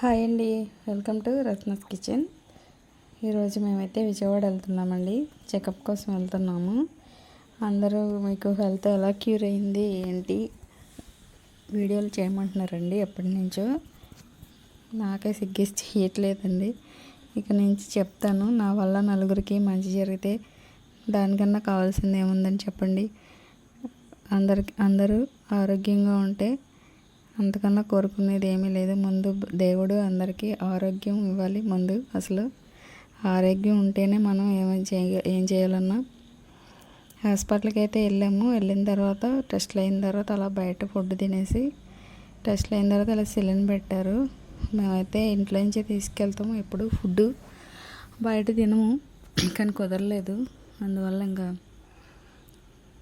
Hi అండి. Welcome to Ratna's kitchen. ఈరోజు మేమైతే విజయవాడ వెళ్తున్నామండి. చెకప్ కోసం వెళ్తున్నాము. అందరూ మీకు హెల్త్ ఎలా క్యూర్ అయింది ఏంటి వీడియోలు చేయమంటున్నారండి ఎప్పటి నుంచో. నాకే సిగ్గేసి చేయట్లేదండి. ఇక నుంచి చెప్తాను. నా వల్ల నలుగురికి మంచి జరిగితే దానికన్నా కావాల్సింది ఏముందని చెప్పండి. అందరికి అందరూ ఆరోగ్యంగా ఉంటే అంతకన్నా కోరుకునేది ఏమీ లేదు. ముందు దేవుడు అందరికీ ఆరోగ్యం ఇవ్వాలి. ముందు అసలు ఆరోగ్యం ఉంటేనే మనం ఏమైనా చేయ ఏం చేయాలన్నా. హాస్పిటల్కి అయితే వెళ్ళాము. వెళ్ళిన తర్వాత టెస్ట్లు అయిన తర్వాత అలా బయట ఫుడ్ తినేసి టెస్ట్లు అయిన తర్వాత అలా సిలిండర్ పెట్టారు. మేమైతే ఇంట్లో నుంచి తీసుకెళ్తాము. ఎప్పుడు ఫుడ్ బయట తినము కానీ కుదరలేదు. అందువల్ల ఇంకా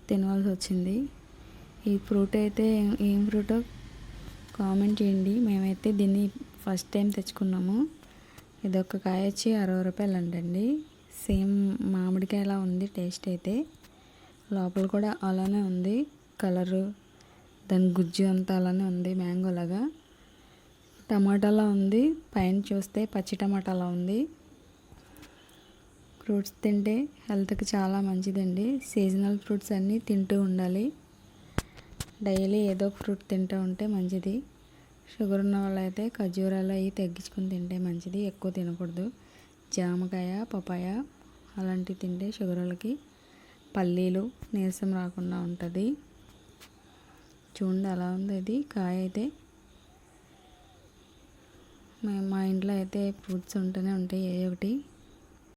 తినవలసి వచ్చింది. ఈ ఫ్రూట్ అయితే ఏం ఫ్రూటో కామెంట్ చేయండి. మేమైతే దీన్ని ఫస్ట్ టైం తెచ్చుకున్నాము. ఇది ఒక కాయ వచ్చి అరవై రూపాయలు అంటండి. సేమ్ మామిడికాయలా ఉంది టేస్ట్ అయితే. లోపల కూడా అలానే ఉంది. కలరు దాని గుజ్జు అంతా అలానే ఉంది మ్యాంగోలాగా టమాటాలా ఉంది. పైన చూస్తే పచ్చి టమాటాలా ఉంది. ఫ్రూట్స్ తింటే హెల్త్కి చాలా మంచిదండి. సీజనల్ ఫ్రూట్స్ అన్నీ తింటూ ఉండాలి. డైలీ ఏదో ఫ్రూట్ తింటూ ఉంటే మంచిది. షుగర్ ఉన్న వాళ్ళైతే ఖర్జూరాలు అవి తగ్గించుకుని తింటే మంచిది. ఎక్కువ తినకూడదు. జామకాయ పపాయ అలాంటివి తింటే షుగర్ వాళ్ళకి పల్లీలు నీరసం రాకుండా ఉంటుంది. చూడండి అలా ఉంది అది కాయ అయితే మేము మా ఇంట్లో అయితే ఫ్రూట్స్ ఉంటూనే ఉంటాయి. ఏ ఒకటి